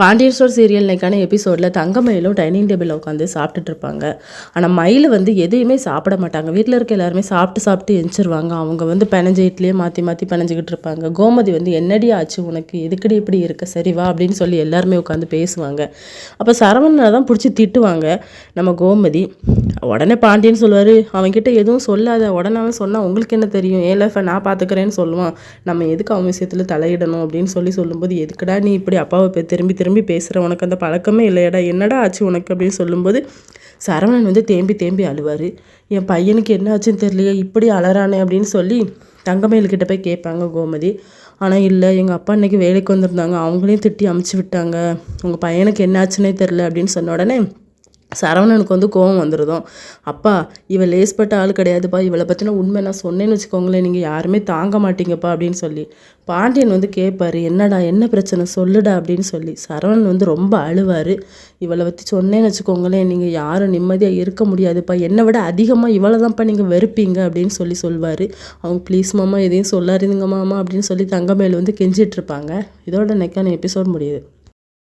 பாண்டியஸ்வர் serial இன்னைக்கான எபிசோடில் தங்கமயிலும் dining டேபிளில் உட்காந்து சாப்பிட்டுட்டு இருப்பாங்க ஆனால் மயில் வந்து எதையுமே சாப்பிட மாட்டாங்க. வீட்டில் இருக்க எல்லாருமே சாப்பிட்டு சாப்பிட்டு எந்திரிச்சிருவாங்க. அவங்க வந்து பிணைஞ்ச இட்லியே மாற்றி மாற்றி பெனஞ்சிக்கிட்டு இருப்பாங்க. கோமதி வந்து என்னடி ஆச்சு? உனக்கு எதுக்கடி இப்படி இருக்க? சரி வா அப்படின்னு சொல்லி எல்லாருமே உட்காந்து பேசுவாங்க. அப்போ சரவணனை தான் பிடிச்சி திட்டுவாங்க. நம்ம கோமதி உடனே பாண்டியன் சொல்லுவார் அவன்கிட்ட எதுவும் சொல்லாத. உடனே அவன் சொன்னால் உங்களுக்கு என்ன தெரியும்? ஏன் லைஃபை நான் பார்த்துக்கிறேன்னு சொல்லுவான். நம்ம எதுக்கு அவன் விஷயத்தில் தலையிடணும்? அப்படின்னு சொல்லி சொல்லும்போது எதுக்கடா நீ இப்படி அப்பாவை திரும்பி திரும்பி பேசுகிற உனக்கு அந்த பழக்கமே இல்லையடா. என்னடா ஆச்சு உனக்கு அப்படின்னு சொல்லும்போது சரவணன் வந்து தேம்பி தேம்பி அழுவார். என் பையனுக்கு என்ன ஆச்சுன்னு தெரியலையே இப்படி அலறானே அப்படின்னு சொல்லி தங்கமயில்கிட்ட போய் கேட்பாங்க கோமதி. ஆனால் இல்லை எங்கள் அப்பா இன்றைக்கி வேலைக்கு வந்திருந்தாங்க. அவங்களையும் திட்டி அமுச்சு விட்டாங்க. உங்கள் பையனுக்கு என்ன ஆச்சுன்னே தெரில அப்படின்னு சொன்ன உடனே சரவணனுக்கு வந்து கோவம் வந்துருதும். அப்பா இவள் லேஸ்பட்ட ஆள் கிடையாதுப்பா. இவளை பற்றின உண்மை நான் சொன்னேன்னு வச்சுக்கோங்களேன். நீங்கள் யாருமே தாங்க மாட்டீங்கப்பா அப்படின்னு சொல்லி. பாண்டியன் வந்து கேட்பாரு என்னடா என்ன பிரச்சனை? சொல்லுடா அப்படின்னு சொல்லி. சரவணன் வந்து ரொம்ப அழுவார். இவளை பற்றி சொன்னேன்னு வச்சுக்கோங்களேன். நீங்கள் யாரும் நிம்மதியாக இருக்க முடியாதுப்பா. என்னை விட அதிகமாக இவளை தான்ப்பா நீங்கள் வெறுப்பீங்க அப்படின்னு சொல்லி சொல்வார். அவங்க ப்ளீஸ் மாமா எதையும் சொல்லாதீங்க மாமா அப்படின்னு சொல்லி தங்கமேல் வந்து கெஞ்சிட்ருப்பாங்க இதோட நெக்கான எபிசோட் முடியுது.